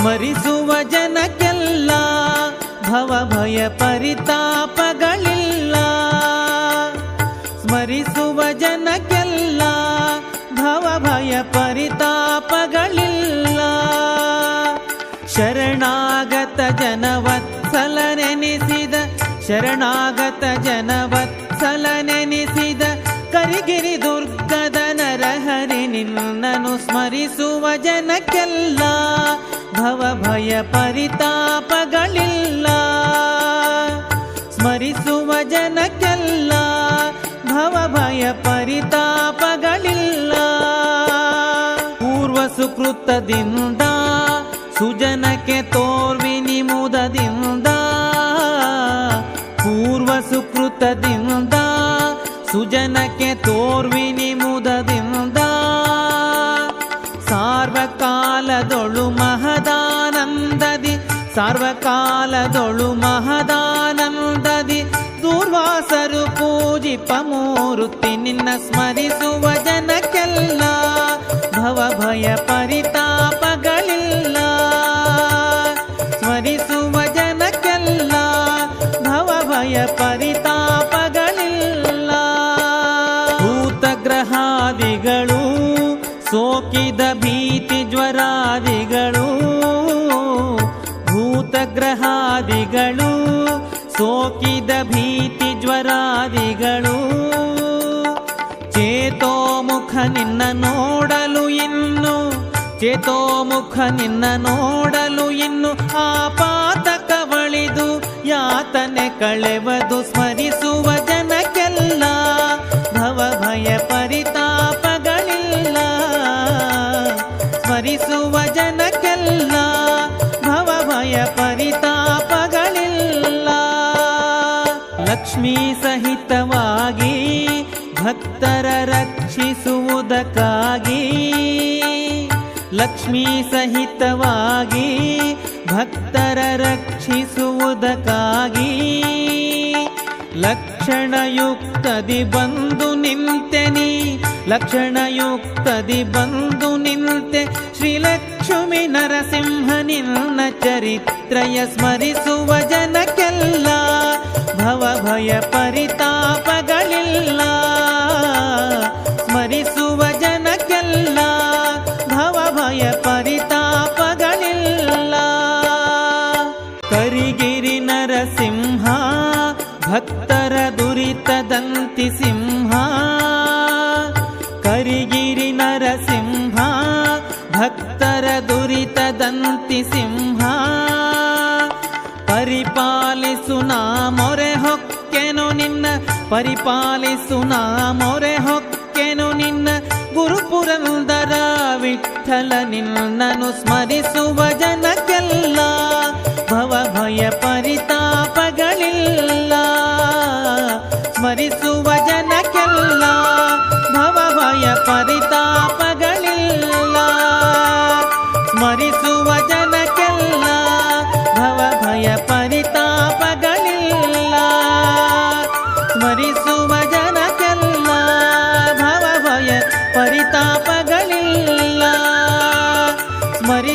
ಸ್ಮರಿಸುವ ಜನಕ್ಕೆಲ್ಲ ಭವಭಯ ಪರಿತಾಪಗಳಿಲ್ಲ. ಸ್ಮರಿಸುವ ಜನಕ್ಕೆಲ್ಲ ಭವಭಯ ಪರಿತಾಪಗಳಿಲ್ಲ. ಶರಣಾಗತ ಜನವತ್ಸಲನೆನಿಸಿದ ಶರಣಾಗತ ಜನವತ್ಸಲನೆನಿಸಿದ ಕರಿಗಿರಿ ದುರ್ಗದ ನರಹರಿ ನಿನ್ನನು ಸ್ಮರಿಸುವ ಜನಕ್ಕೆಲ್ಲ ಭವ ಭಯ ಪರಿತಾಪಗಳಿಲ್ಲ. ಸ್ಮರಿಸುವ ಜನಕ್ಕೆಲ್ಲ ಭವ ಭಯ ಪರಿತಾಪಗಳಿಲ್ಲ. ಪೂರ್ವ ಸುಕೃತದಿಂದ ಸುಜನಕ್ಕೆ ತೋರ್ವಿನಿ ಮುದದಿಂದ ಪೂರ್ವ ಸುಕೃತದಿಂದ ಸುಜನಕ್ಕೆ ತೋರ್ವಿನಿ ಮುದದಿಂದ ಸಾರ್ವಕಾಲದೊಳು ಸಾರ್ವಕಾಲದೊಳು ಮಹದಾನಂದದಿ ದೂರ್ವಾಸರು ಮೂರುತಿ ನಿನ್ನ ಸ್ಮರಿಸುವ ಜನಕ್ಕೆಲ್ಲ ಭವಭಯ ಪರಿತಾಪಗಳಿಲ್ಲ. ಸ್ಮರಿಸುವ ಜನಕ್ಕೆಲ್ಲ ಭವಭಯ ಪರಿತಾಪಗಳಿಲ್ಲ. ಭೂತಗ್ರಹಾದಿಗಳು ಸೋಕಿದ ಭೀತಿ ಜ್ವರಾದಿಗಳು ಭೂತಗ್ರಹಾದಿಗಳು ಸೋಕಿದ ಭೀತಿ ಜ್ವರಾದಿಗಳು. ಚೇತೋಮುಖ ನಿನ್ನ ನೋಡಲು ಇನ್ನು, ಚೇತೋಮುಖ ನಿನ್ನ ನೋಡಲು ಇನ್ನು ಆಪಾತ ಕವಳಿದು ಯಾತನೆ ಕಳೆವದು ಸ್ಮರಿಸುವ ಪರಿತಾಪಗಳಿಲ್ಲ ಲಕ್ಷ್ಮೀ ಸಹಿತವಾಗಿ ಭಕ್ತರ ರಕ್ಷಿಸುವುದಕ್ಕಾಗಿ ಲಕ್ಷ್ಮೀ ಸಹಿತವಾಗಿ ಭಕ್ತರ ರಕ್ಷಿಸುವುದಕ್ಕಾಗಿ ಲಕ್ಷಣಯುಕ್ತದಿ ಬಂದು ನಿಂತೆನಿ ಲಕ್ಷಣಯುಕ್ತದಿ ಬಂದು ನಿಂತೆ ಶ್ರೀಲಕ್ಷ್ಮಿ ನರಸಿಂಹ ನಿನ್ನ ಚರಿತ್ರಯ ಸ್ಮರಿಸುವ ಜನಕ್ಕೆಲ್ಲ ಭವ ಭಯ ಪರಿತಾಪಗಳಿಲ್ಲ. ಸ್ಮರಿಸುವ ಜನಕ್ಕೆಲ್ಲ ಭವಭಯ ಪರಿತಾಪಗಳಿಲ್ಲ. ಕರಿಗಿರಿ ನರಸಿಂಹ ಭಕ್ತರ ದುರಿತದಂತಿ ಸಿಂಹ ದುರಿತದಂತಿ ಸಿಂಹ, ಪರಿಪಾಲಿಸು ನಾ ಮೊರೆ ಹೊಕ್ಕೆನು ನಿನ್ನ, ಪರಿಪಾಲಿಸು ನಾ ಮೊರೆ ಹೊಕ್ಕೆನು ನಿನ್ನ. ಗುರುಪುರಂದರ ವಿಠಲ ನಿನ್ನನು ಸ್ಮರಿಸುವ ಜನಕ್ಕೆಲ್ಲ ಭವ ಭಯ ಪರಿತಾಪಗಳಿಲ್ಲ. ಸ್ಮರಿಸುವ ಮರಿ